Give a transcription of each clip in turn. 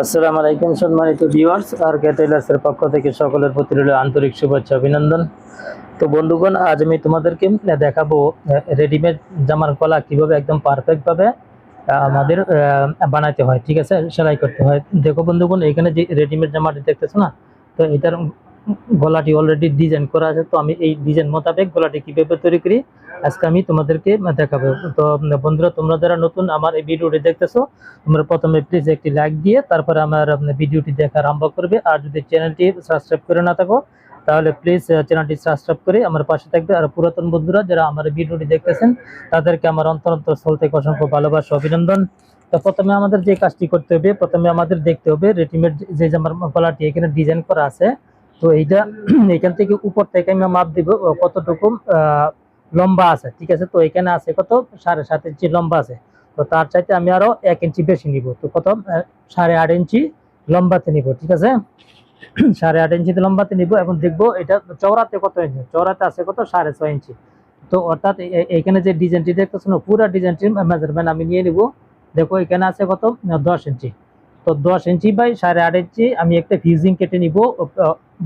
আসসালামু আলাইকুম সম্মানিত ভিউয়ার্স, আর কে টেলার্সের পক্ষ থেকে সকলের প্রতি রইল আন্তরিক শুভেচ্ছা, অভিনন্দন। তো বন্ধুগণ, আজ আমি তোমাদেরকে দেখাবো রেডিমেড জামার কলা কীভাবে একদম পারফেক্টভাবে আমাদের বানাতে হয়, ঠিক আছে? সেলাই করতে হয়। দেখো বন্ধুগণ, এখানে যে রেডিমেড জামাটি দেখতেছো না, তো এটার গলাটি অলরেডি ডিজাইন করা আছে, তো আমি এই ডিজাইন মোতাবেক গলাটি কীভাবে তৈরি করি, আজকে আমি তোমাদেরকে দেখাবো। তো, বন্ধুরা, তোমরা যারা নতুন আমার এই ভিডিওটি দেখতেছো, তোমরা প্রথমে প্লিজ একটি লাইক দিয়ে তারপরে আমার ভিডিওটি দেখা আরম্ভ করবে। আর যদি চ্যানেলটি সাবস্ক্রাইব করে না থাকো, তাহলে প্লিজ চ্যানেলটি সাবস্ক্রাইব করে আমার পাশে থাকবে। আর পুরাতন বন্ধুরা, যারা আমার ভিডিওটি দেখতেছেন, তাদেরকে আমার অন্তর অন্তর স্থল থেকে অসংখ্য ভালোবাসা, অভিনন্দন। তো প্রথমে আমাদের যে কাজটি করতে হবে, প্রথমে আমাদের দেখতে হবে রেডিমেড যে আমার গলাটি এখানে ডিজাইন করা আছে তো এইটা এখান থেকে উপর থেকে আমি মাপ দিব কতটুকু লম্বা আছে, ঠিক আছে? তো এখানে আছে কত? সাড়ে সাত ইঞ্চি লম্বা আছে। তো তার চাইতে আমি আরও এক ইঞ্চি বেশি নিব। তো কত? সাড়ে আট ইঞ্চি লম্বাতে নিব, ঠিক আছে? সাড়ে আট ইঞ্চিতে লম্বাতে নিব এবং দেখব এটা চওড়াতে কত ইঞ্চি? চওড়াতে আছে কত? সাড়ে ছয় ইঞ্চি। তো অর্থাৎ এখানে যে ডিজাইনটি দেখতেছো না পুরো ডিজাইনটির মেজারমেন্ট আমি নিয়ে নিব। দেখো, এখানে আছে কত? দশ ইঞ্চি। তো দশ ইঞ্চি বাই সাড়ে আট ইঞ্চি আমি একটা ফিউজিং কেটে নিব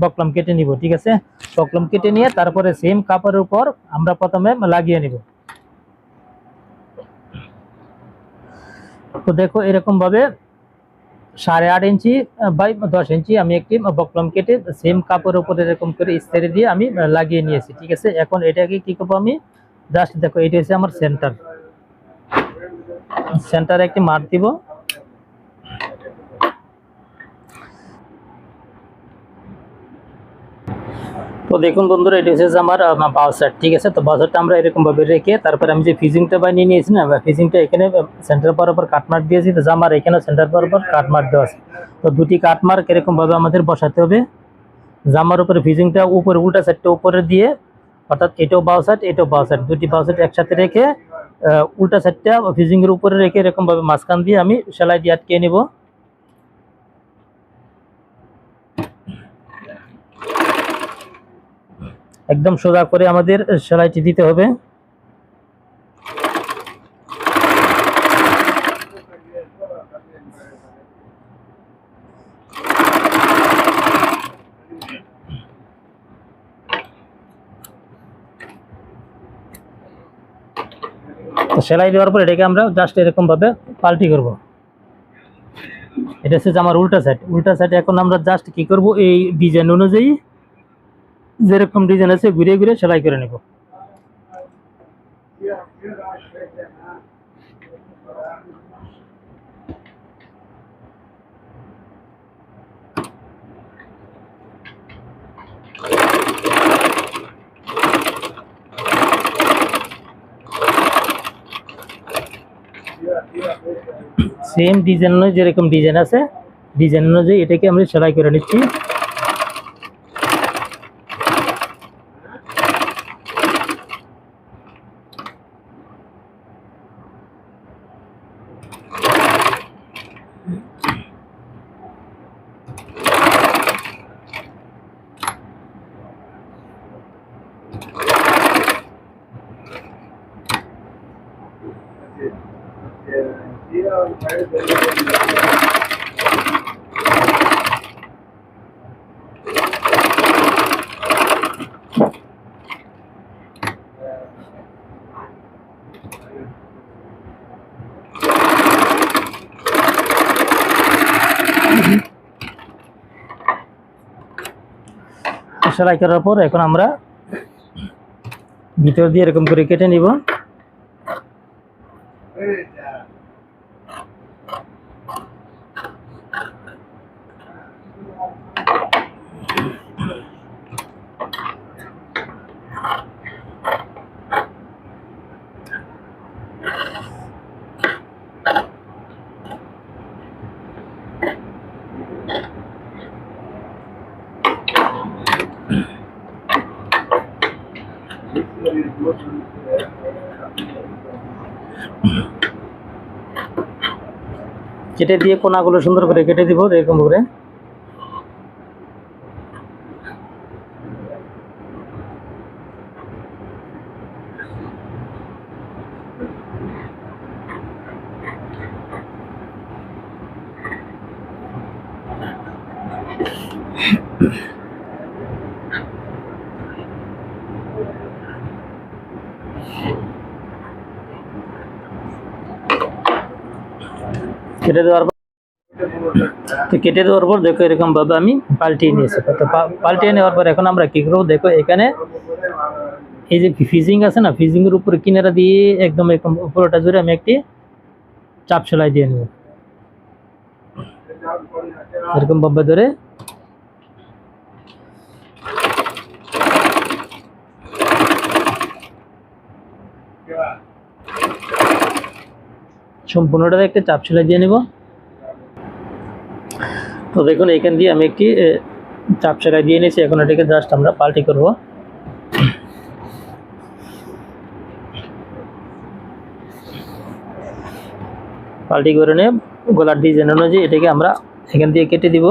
বকলাম কেটে নিব, ঠিক আছে? বকলম কেটে নিয়ে তারপরে সেম কাপড়ের উপর আমরা প্রথমে লাগিয়ে নিব। তো দেখো এরকম ভাবে সাড়ে আট ইঞ্চি বাই দশ ইঞ্চি আমি একটি বকলম কেটে সেম কাপড়ের উপরে এরকম করে ইস্তারি দিয়ে আমি লাগিয়ে নিয়েছি, ঠিক আছে? এখন এটাকে কি করব আমি? জাস্ট দেখো, এটা হচ্ছে আমার সেন্টার সেন্টারে একটি মার দিব। তো দেখুন বন্ধুরা, এটা হচ্ছে আমার বাউসার ঠিক আছে? তো বাউসারটা আমরা এরকম ভাবে রেখে তারপরে আমি যে ফিজিংটা বানিয়ে নিয়েছি না ফিজিংটা এখানে সেন্টার বরাবর কাটমার্ক দিয়েছি, তো জামার এখানে সেন্টার বরাবর কাটমার্ক দেওয়া আছে। তো দুটি কাটমার্ক এরকম ভাবে আমাদের বসাতে হবে। জামার উপরে ফিজিংটা উপরে, উল্টা সাইডটা উপরে দিয়ে, অর্থাৎ এটাও বাউ সাইড এটাও বাউ সাইড দুটি বাউ সাইড একসাথে রেখে উল্টা সাইডটা ফিজিংয়ের উপরে রেখে এরকমভাবে মাঝখান দিয়ে আমি সেলাই দিয়ে আটকে নিব। একদম সোজা করে আমাদের সেলাইটি দিতে হবে। সেলাই দেওয়ার পর এটাকে আমরা জাস্ট এরকম ভাবে পাল্টি করব। এটা হচ্ছে আমার উল্টা সাইড উল্টা সাইড এখন আমরা জাস্ট কি করব? এই ডিজাইন অনুযায়ী যেরকম ডিজাইন আছে ঘুরে ঘুরে সেলাই করে নেব। সেম ডিজাইন যেরকম ডিজাইন আছে ডিজাইন অনুযায়ী এটাকে আমরা সেলাই করে নিচ্ছি। সেলাই করার পর এখন আমরা ভিতর দিয়ে এরকম করে কেটে নিব। কেটে দিয়ে কোনাগুলো সুন্দর করে কেটে দিব এরকম করে। কেটে দেওয়ার পর তো কেটে দেওয়ার পর দেখো এরকম ভাবে আমি পাল্টিয়ে নিয়েছি। তো পাল্টিয়ে নেওয়ার পর এখন আমরা কি করব? দেখো এখানে এই যে ফিজিং আছে না ফিজিং এর উপরে কিনারা দিয়ে একদম এরকম উপরটা জুড়ে আমি একটি চাপ সেলাই দিয়ে নেব। এরকম ভাবে ধরে সম্পূর্ণটা একটা চাপ সেলাই দিয়ে নেব। তো দেখুন এখান দিয়ে আমি একটি চাপ সেলাই দিয়ে নিয়েছি। এখন এটাকে জাস্ট আমরা পাল্টি করব। পাল্টি করে নিয়ে গলার ডিজাইন অনুযায়ী এটাকে আমরা এখান দিয়ে কেটে দিব।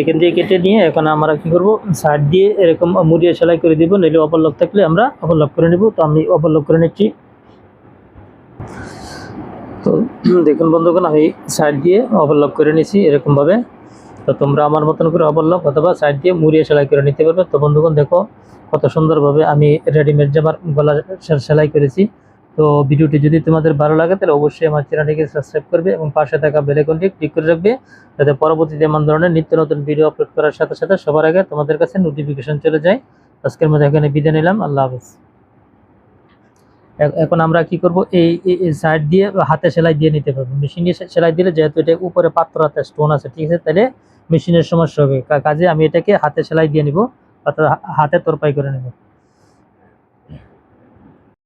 এখান দিয়ে কেটে নিয়ে এখন আমরা কি করব? সাইড দিয়ে এরকম মুড়িয়ে সেলাই করে দিব নইলে অপরলক থাকলে আমরা অপরলক করে নিব। তো আমি অপরলক করে নিচ্ছি। তো দেখুন বন্ধুগণ, আমি সাইড দিয়ে ওভারলক করে নিছি এরকমভাবে। তো তোমরা আমার মতন করে ওভারলক অথবা সাইড দিয়ে মুড়িয়ে সেলাই করে নিতে পারবে। তো বন্ধুগণ, দেখো কত সুন্দরভাবে আমি রেডিমেড জামার গলা সেলাই করেছি। তো ভিডিওটি যদি তোমাদের ভালো লাগে, তাহলে অবশ্যই আমার চ্যানেলটিকে সাবস্ক্রাইব করবে এবং পাশে থাকা বেলাইকনটি ক্লিক করে রাখবে, যাতে পরবর্তীতে এমন ধরনের নিত্য নতুন ভিডিও আপলোড করার সাথে সাথে সবার আগে তোমাদের কাছে নোটিফিকেশন চলে যায়। আজকের মধ্যে এখানে বিদায় নিলাম, আল্লাহ হাফেজ। এখন আমরা কি করব? এই সাইড দিয়ে হাতে সেলাই দিয়ে নিতে পারব। মেশিন সে- সেলাই দিলে যেহেতু এটা উপরে পাত্র হাতে স্টোন আছে, ঠিক আছে? তাহলে মেশিনের সমস্যা হবে। কাজে আমি এটাকে হাতে সেলাই দিয়ে নিব। অর্থাৎ হাতে তোরপাই করে নেব।